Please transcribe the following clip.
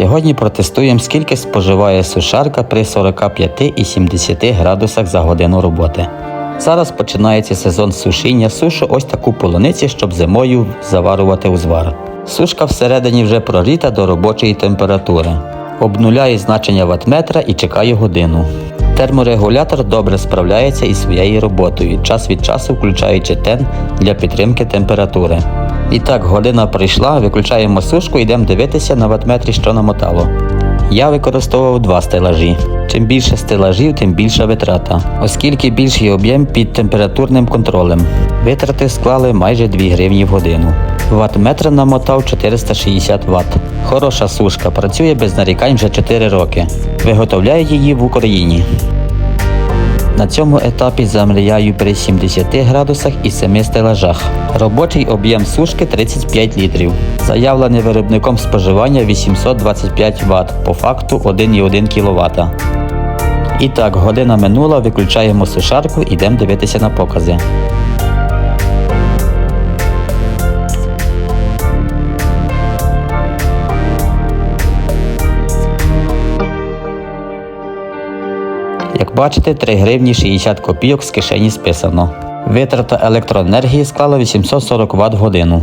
Сьогодні протестуємо, скільки споживає сушарка при 45 і 70 градусах за годину роботи. Зараз починається сезон сушіння. Сушу ось таку полуниці, щоб зимою заварувати узвар. Сушка всередині вже прогріта до робочої температури. Обнуляє значення ватметра і чекає годину. Терморегулятор добре справляється із своєю роботою, час від часу включаючи тен для підтримки температури. І так, година прийшла, виключаємо сушку і йдемо дивитися на ватметрі, що намотало. Я використовував два стелажі. Чим більше стелажів, тим більша витрата, оскільки більший об'єм під температурним контролем. Витрати склали майже 2 гривні в годину. Ватметр намотав 460 Вт. Хороша сушка, працює без нарікань вже 4 роки. Виготовляє її в Україні. На цьому етапі замріяю при 70 градусах і 7 стелажах. Робочий об'єм сушки 35 літрів. Заявлене виробником споживання 825 Вт, по факту 1,1 кВт. І так, година минула, виключаємо сушарку, йдемо дивитися на покази. Як бачите, 3 гривні 60 копійок з кишені списано. Витрата електроенергії склала 840 Вт в годину.